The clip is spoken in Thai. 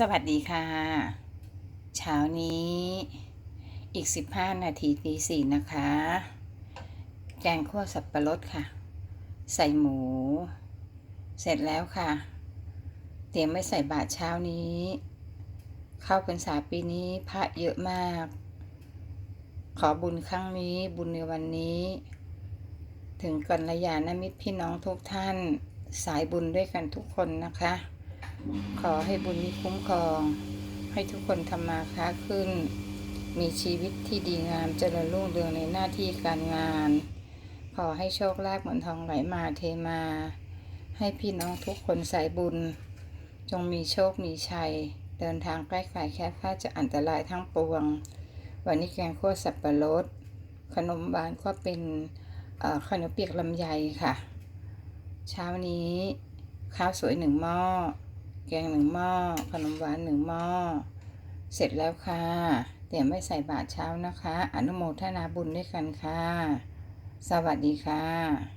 สวัสดีค่ะ เช้านี้อีก 15 นาทีตีสี่นะคะ แกงคั่วสับปะรดค่ะ ใส่หมู เสร็จแล้วค่ะ เตรียมไม่ใส่บาตรเช้านี้ เข้าพรรษาปีนี้พระเยอะมาก ขอบุญครั้งนี้บุญในวันนี้ ถึงกัลยาณมิตรพี่น้องทุกท่าน สายบุญด้วยกันทุกคนนะคะ ขอให้บุญนี้คุ้มครอง ให้ทุกคนทำมาค้าขึ้น มีชีวิตที่ดีงามเจริญรุ่งเรืองในหน้าที่การงาน ขอให้โชคลาภเหมือนทองไหลมาเทมา ให้พี่น้องทุกคนสายบุญ จงมีโชคมีชัย เดินทางใกล้ไกลแค่ค่าจะอันตรายทั้งปวง วันนี้แกงคั่วสับปะรด ขนมหวานก็เป็นขนมเปียกลำไยค่ะ เช้านี้ข้าวสวยหนึ่งหม้อ แกงหนึ่งหม้อ ขนมหวานหนึ่งหม้อ เสร็จแล้วค่ะเตรียมไว้ใส่บาตรเช้านะคะ อนุโมทนาบุญด้วยกันค่ะ สวัสดีค่ะ